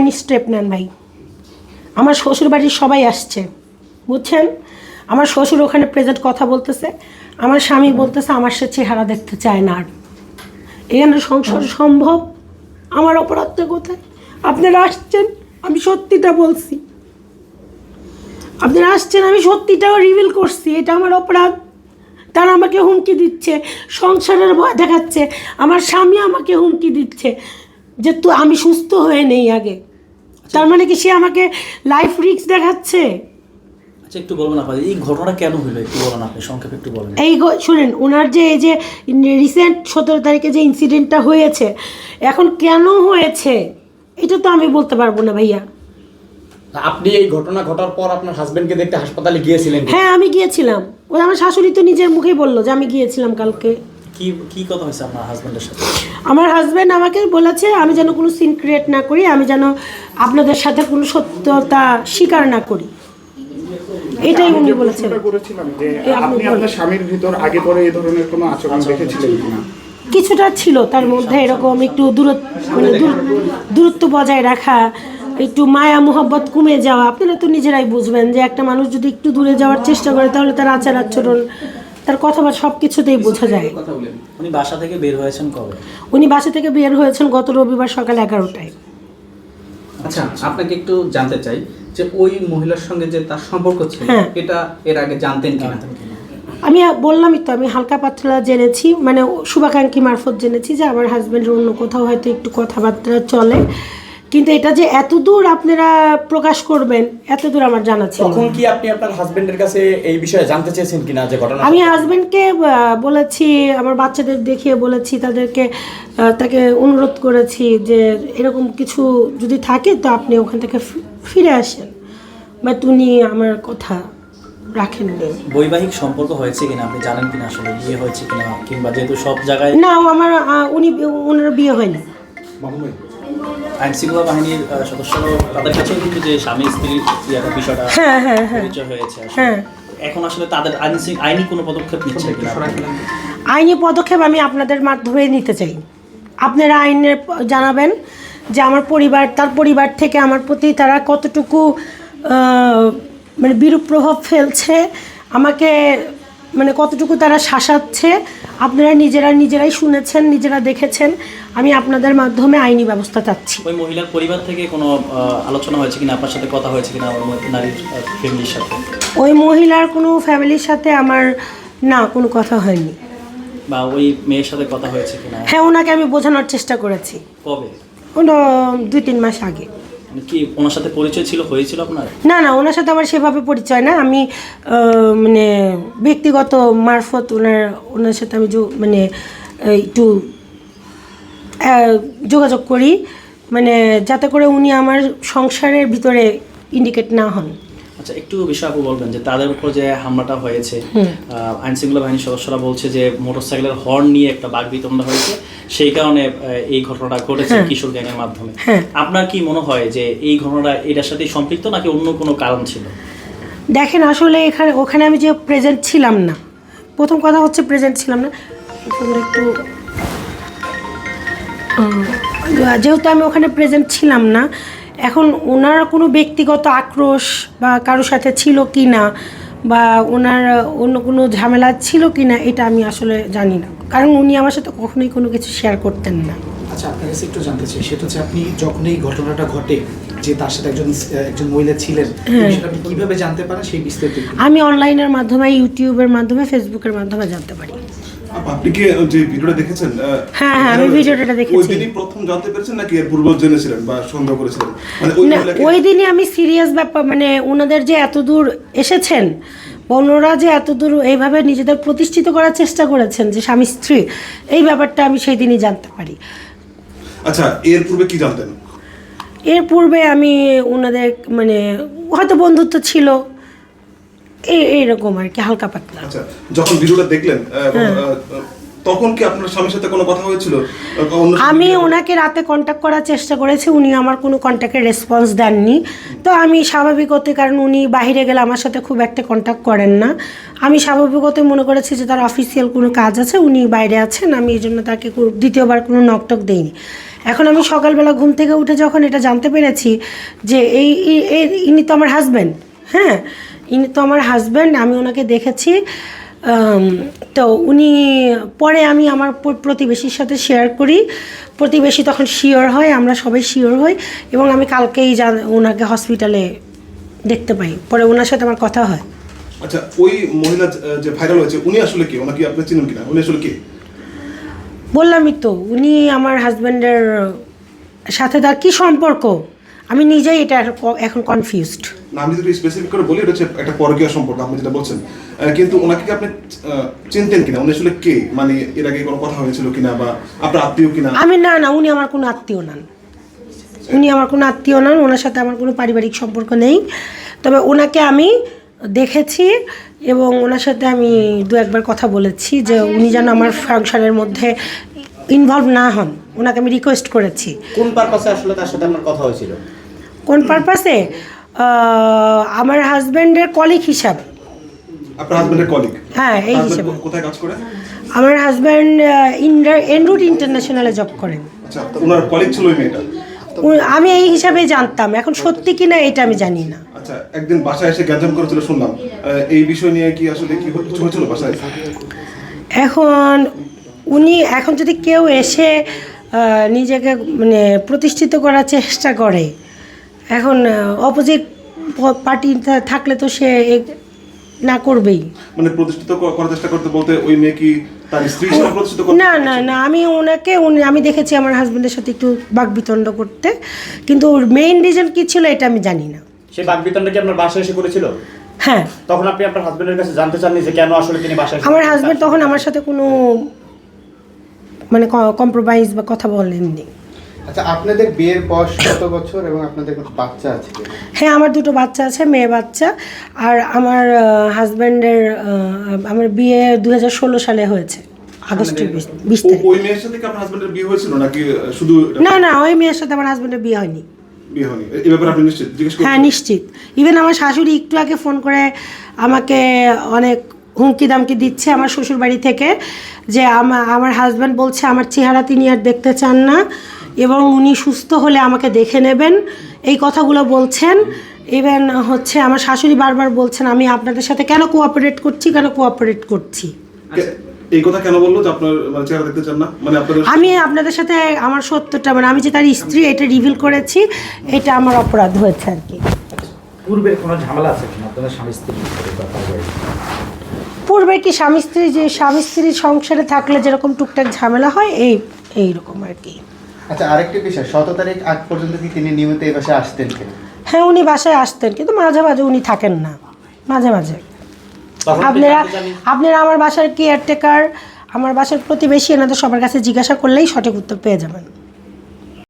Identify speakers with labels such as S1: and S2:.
S1: আইনি স্টেপ নেন ভাই। আমার শ্বশুর বাড়ির সবাই আসছে, বুঝছেন? আমার শ্বশুর ওখানে প্রেজেন্ট কথা বলতেছে, আমার স্বামী বলতেছে, আমার সে চেহারা দেখতে চায় না আর। এখানে সংসার সম্ভব? আমার অপরাধটা কোথায়? আপনারা আসছেন, আমি সত্যিটা বলছি। আপনারা আসছেন, আমি সত্যিটাও রিভিল করছি, এটা আমার অপরাধ। তারা আমাকে হুমকি দিচ্ছে, সংসারের ভয় দেখাচ্ছে, আমার স্বামী আমাকে হুমকি দিচ্ছে যে তো আমি সুস্থ হয়ে নেই আগে। তার মানে কি সে আমাকে লাইফ রিস্ক দেখাচ্ছে?
S2: আচ্ছা একটু বলবেন আপা এই ঘটনা কেন হলো? একটু বলেন আপনি সংক্ষেপে একটু বলেন।
S1: এই গো- শুনেন ওনার যে এই যে রিসেন্ট সতেরো তারিখে যে ইনসিডেন্টটা হয়েছে এখন কেন হয়েছে? এটা তো আমি বলতে পারব না ভাইয়া।
S3: আপনি এই ঘটনা ঘটার পর আপনার হাজবেন্ডকে দেখতে হাসপাতালে গিয়েছিলেন
S1: হ্যাঁ আমি গিয়েছিলাম। ওই আমার শাশুড়ি তো নিজের মুখেই বলল যে আমি গিয়েছিলাম কালকে।
S2: কি কি কথা হয়েছে আপনার হাজবেন্ডের সাথে?
S1: আমার হাজব্যান্ড আমাকে বলেছে আমি যেন কোনো সিন ক্রিয়েট না করি আমি যেন আপনাদের সাথে কোনো সত্যতা স্বীকার না করি। এটাই উনি বলেছেন।
S4: প্রশ্নটা করেছিলাম যে
S1: এই আপনি
S4: আপনি আপনার স্বামীর ভিতর আগে পরে এই ধরনের কোনো আচরণ দেখেছিলেন কিনা?
S1: কিছুটা ছিল তার মধ্যে এরকম একটু দূরত্ব মানে দূরত্ব বজায় রাখা একটু মায়া মোহব্বত কমে যাওয়া। আপনারা তো নিজেরাই বুঝবেন যে একটা মানুষ যদি একটু দূরে যাওয়ার চেষ্টা করে তাহলে তার আচার আচরণ তার কথা বা সব কিছুতেই বোঝা যায়।
S2: উনি বাসা থেকে বের হয়েছেন কবে?
S1: উনি বাসা থেকে বের হয়েছেন গত রবিবার সকাল এগারোটায়।
S5: আচ্ছা আপনাকে একটু জানতে চাই যে ওই মহিলার সঙ্গে যে তার সম্পর্ক ছিল
S1: হ্যাঁ।
S5: এটা এর আগে জানতেন কিনা?
S1: আমি বললামই তো আমি হালকা পাতলা জেনেছি মানে শুভাকাঙ্ক্ষী মারফত জেনেছি যে আমার হাজব্যান্ডের অন্য কোথাও হয়তো একটু কথাবার্তা চলে। কিন্তু এটা যে এত দূর আপনারা প্রকাশ করবেন এত দূর আমার জানা ছিল
S3: তখন কি আপনি আপনার হাজবেন্ডের কাছে এই বিষয়ে জানতে চেয়েছেন কিনা যে ঘটনা?
S1: আমি হাজবেন্ডকে বলেছি আমার বাচ্চাদের দেখিয়ে বলেছি তাদেরকে তাকে অনুরোধ করেছি যে এরকম কিছু যদি থাকে তো আপনি ওখান থেকে ফিরে আসেন। বাট উনি আমার কথা রাখেননি
S2: বৈবাহিক সম্পর্ক হয়েছে কিনা? আপনি জানেন কিনা আসলে বিয়ে হয়েছে কিনা? কিংবা যেহেতু সব জায়গায়
S1: না আমার উনি ওনার বিয়ে হয়নি।
S2: আইন শৃঙ্খলা বাহিনীর আহ, সদস্যরা তাদের কাছেও কিন্তু যে স্বামী স্ত্রীর বিষয়টা
S1: হ্যাঁ হ্যাঁ হ্যাঁ।
S2: পরিচয় হয়েছে
S1: হ্যাঁ।
S2: এখন আসলে তাদের আইনি আইনি কোনো পদক্ষেপ নিচ্ছে
S1: আইনি পদক্ষেপ আমি আপনাদের মাধ্যমে নিতে চাই। আপনারা আইনের জানাবেন যে আমার পরিবার তার পরিবার থেকে আমার প্রতি তারা কতটুকু মানে বিরূপ প্রভাব ফেলছে। আমাকে মানে কতটুকু তারা শাসাচ্ছে আপনারা নিজেরা নিজেরাই শুনেছেন নিজেরা দেখেছেন আমি আপনাদের মাধ্যমে আইনি ব্যবস্থা চাচ্ছি।
S2: ওই মহিলার পরিবার থেকে কোনো আলোচনা হয়েছে কিনা আপনার সাথে কথা হয়েছে কিনা নারীর ফ্যামিলির সাথে?
S1: ওই মহিলার কোনো ফ্যামিলির সাথে আমার না কোনো কথা হয়নি।
S2: বা ওই মেয়ের সাথে কথা হয়েছে কিনা?
S1: হ্যাঁ ওনাকে আমি বোঝানোর চেষ্টা করেছি।
S2: কবে?
S1: ওনো দুই তিন মাস আগে।
S2: কি ওনার সাথে পরিচয় ছিল, হয়েছিল আপনার?
S1: না না, ওনার সাথে আমার সেভাবে পরিচয় না। আমি মানে ব্যক্তিগত মারফত ওনার ওনার সাথে আমি মানে একটু যোগাযোগ করি। মানে যাতে করে উনি আমার সংসারের ভিতরে ইন্ডিকেট না হন।
S2: আচ্ছা একটু বিষয় আপু বলবেন যে তাদের উপর যে হামলাটা হয়েছে আইন শৃঙ্খলা বাহিনীর সদস্যরা বলছে যে মোটরসাইকেলের হর্ন নিয়ে একটা বাঘ বিতণ্ডা হয়েছে। সেই কারণে এই ঘটনাটা ঘটেছে কিশোর গ্যাংয়ের মাধ্যমে।
S1: হ্যাঁ।
S2: আপনার কি মনে হয় যে এই ঘটনাটা এটার সাথে সম্পৃক্ত নাকি অন্য কোনো কারণ ছিল?
S1: দেখেন আসলে এখানে ওখানে আমি যে প্রেজেন্ট ছিলাম না। প্রথম কথা হচ্ছে প্রেজেন্ট ছিলাম না। একটু যেহেতু আমি ওখানে প্রেজেন্ট ছিলাম না এখন ওনার কোনো ব্যক্তিগত আক্রোশ বা কারোর সাথে ছিল কি না বা ওনার অন্য কোনো ঝামেলা ছিল কি না এটা আমি আসলে জানি না। কারণ উনি আমার সাথে কখনোই কোনো কিছু শেয়ার করতেন না।
S6: আচ্ছা আপনার কাছে একটু জানতে চাই সেটা হচ্ছে আপনি যখন এই ঘটনাটা ঘটে যে তার সাথে একজন একজন মহিলা ছিলেন বিষয়টা আপনি কীভাবে জানতে পারেন সেই বিস্তারিত
S1: আমি অনলাইনের মাধ্যমে ইউটিউবের মাধ্যমে ফেসবুকের মাধ্যমে জানতে পারি।
S7: আপনি কি যে ভিডিওটা দেখেছেন?
S1: হ্যাঁ, হ্যাঁ, আমি ভিডিওটা দেখেছি।
S7: ওই দিনই প্রথম জানতে পেরেছেন নাকি এর পূর্ব জেনেছিলেন বা সন্দেহ করেছিলেন? মানে ওই
S1: দিনই আমি সিরিয়াস ব্যাপার মানে ওনাদের যে এত দূর এসেছেন বা ওনারা যে এত দূর এইভাবে নিজেদের প্রতিষ্ঠিত করার চেষ্টা করেছেন যে স্বামী স্ত্রী এই ব্যাপারটা আমি সেই দিনই জানতে পারি।
S7: আচ্ছা এর পূর্বে কি জানতেন?
S1: এর পূর্বে আমি ওনাদের মানে হয়তো বন্ধুত্ব ছিল এইরকম আর কি হালকা পাতলা।
S7: আচ্ছা যখন ভিডিওটা দেখলেন
S1: হ্যাঁ।
S7: তখন কি আপনার স্বামীর সাথে কোনো কথা হয়েছিল?
S1: আমি ওনাকে রাতে কন্ট্যাক্ট করার চেষ্টা করেছি উনি আমার কোনো কন্ট্যাক্টের রেসপন্স দেননি। তো আমি স্বাভাবিকতে কারণ উনি বাইরে গেলে আমার সাথে খুব একটা কন্ট্যাক্ট করেন না। আমি স্বাভাবিকতে মনে করেছি যে তার অফিসিয়াল কোনো কাজ আছে উনি বাইরে আছেন আমি এই জন্য তাকে দ্বিতীয়বার কোনো নকটক দেইনি। এখন আমি সকালবেলা ঘুম থেকে উঠে যখন এটা জানতে পেরেছি যে এই- ইনি তো আমার হাজব্যান্ড হ্যাঁ? ইনি তো আমার হাজব্যান্ড আমি ওনাকে দেখেছি। তো উনি পরে আমি আমার প্রতিবেশীর সাথে শেয়ার করি। প্রতিবেশী তখন শিওর হয় আমরা সবাই শিওর হই এবং আমি কালকেই জান ওনাকে হসপিটালে দেখতে পাই। পরে ওনার সাথে আমার কথা হয়।
S7: আচ্ছা ওই মহিলা যে- যে ভাইরাল হয়েছে উনি আসলে কি? ওনাকে আপনি চিনেন কিনা? উনি আসলে কি?
S1: বললামই তো উনি আমার হাজব্যান্ডের সাথে তার কী সম্পর্ক? আমি নিজেই এটা এখন- এখন কনফিউজড
S7: আমি যদি স্পেসিফিক করে বলি এটা হচ্ছে একটা পরকীয় সম্পর্ক আপনি যেটা বলছেন। কিন্তু ওনাকে কি আপনি চিনতেন কিনা? উনি আসলে কে? মানে এর আগে কোনো কথা হয়েছিল কিনা বা আপনার আত্মীয় কিনা?
S1: আমি না না উনি আমার কোনো আত্মীয় নন। উনি আমার কোনো আত্মীয় নন ওনার সাথে আমার কোনো পারিবারিক সম্পর্ক নেই। তবে ওনাকে আমি দেখেছি এবং ওনার সাথে আমি দু একবার কথা বলেছি যে উনি যেন আমার ফাংশনের মধ্যে ইনভলভ না হন। ওনাকে আমি রিকোয়েস্ট করেছি।
S3: কোন পারপাসে আসলে তার সাথে আপনার কথা হয়েছিল?
S1: কোন পারপাসে আমার হাজব্যান্ডের কলিগ হিসাবে।
S7: আপনার হাজবেন্ডের কলিগ
S1: হ্যাঁ, এই হিসেবে।
S7: কোথায় কাজ করে?
S1: আমার হাজব্যান্ড ইন্ডার এনরুট ইন্টারন্যাশনালে জব করেন
S7: আচ্ছা ওনার কলিগ ছিল ওই মেয়েটা?
S1: আমি এই হিসাবে জানতাম। এখন সত্যি কি না এটা আমি জানি না।
S7: আচ্ছা একদিন বাসায় এসে গ্যাঞ্জাম করেছিল শুনলাম। এই বিষয় নিয়ে কি আসলে কি কিছু হয়েছিল বাসায়?
S1: এখন উনি এখন যদি কেউ এসে নিজেকে মানে প্রতিষ্ঠিত করার চেষ্টা করে এখন অপোজিট পার্টি থাকলে তো সে না করবেই।
S7: মানে প্রতিষ্ঠিত করার চেষ্টা করতে বলতে ওই মেয়ে কি তার স্ত্রী হিসেবে প্রতিষ্ঠিত করতে
S1: না না না আমি ওনাকে উনি আমি দেখেছি আমার হাজবেন্ডের সাথে একটু বাকবিতণ্ড করতে। কিন্তু ওর মেইন রিজন কী ছিল এটা আমি জানি না।
S3: সেই বাগবিতণ্ডা কি আপনার বাসায় এসে করেছিল?
S1: হ্যাঁ।
S3: তখন আপনি আপনার হাজবেন্ডের কাছে জানতে চাননি যে কেন আসলে তিনি বাসায়
S1: আমার
S3: করেছেন?
S1: হাজব্যান্ড তখন আমার সাথে কোনো মানে কম্প্রোমাইজ বা কথা বলেননি।
S8: আচ্ছা আপনাদের বিয়ের বয়স কত বছর এবং আপনাদের কোনো বাচ্চা আছে
S1: হ্যাঁ আমার দুটো বাচ্চা আছে মেয়ে বাচ্চা। আর আমার হাজব্যান্ডের আমার বিয়ে দু হাজার ষোলো সালে হয়েছে আগস্টের বিশ তারিখ।
S7: ওই মেয়ের সাথে আপনার হাজবেন্ডের বিয়ে হয়েছিল নাকি শুধু
S1: না না ওই মেয়ের সাথে আমার হাজব্যান্ডের বিয়ে হয়নি।
S7: বিয়ে হয়নি। এ- এই ব্যাপারে আপনি নিশ্চিত? জিজ্ঞেস
S1: হ্যাঁ নিশ্চিত। ইভেন আমার শাশুড়ি একটু আগে ফোন করে আমাকে অনেক হুমকি দামকি দিচ্ছে আমার শ্বশুর বাড়ি থেকে যে আমা- আমার হাজব্যান্ড বলছে আমার চেহারা তিনি আর দেখতে চান না। এবং উনি সুস্থ হলে আমাকে দেখে নেবেন। এই কথাগুলো বলছেন। ইভেন হচ্ছে আমার শাশুড়ি বারবার বলছেন আমি আপনাদের সাথে কেন কোঅপারেট করছি কেন কোঅপারেট করছি?
S7: এই কথা কেন বলল যে আপনার মানে চেহারা দেখতে চান না? মানে আপনাদের
S1: আমি আপনাদের সাথে আমার সত্যটা মানে আমি যে তার স্ত্রী এটা রিভিল করেছি এটা আমার অপরাধ হয়েছে আর কি।
S6: পূর্বের কোনো ঝামেলা আছে কিনা? আপনাদের স্বামী পারিবারিক?
S1: পূর্বে কি স্বামী স্ত্রী যে স্বামী স্ত্রীর সংসারে থাকলে যেরকম টুকটাক ঝামেলা হয় এই এইরকম আর কি।
S8: আচ্ছা আরেকটি বিষয় শত তারিখ আগ পর্যন্ত কি তিনি নিয়মিত এই বাসায় আসতেন কিনা?
S1: হ্যাঁ উনি বাসায় আসতেন কিন্তু মাঝে মাঝে উনি থাকেন না মাঝে মাঝে। আপনারা? আপনারা আমার বাসার কেয়ারটেকার আমার বাসার প্রতিবেশী এনাদের সবার কাছে জিজ্ঞাসা করলেই সঠিক উত্তর পেয়ে যাবেন।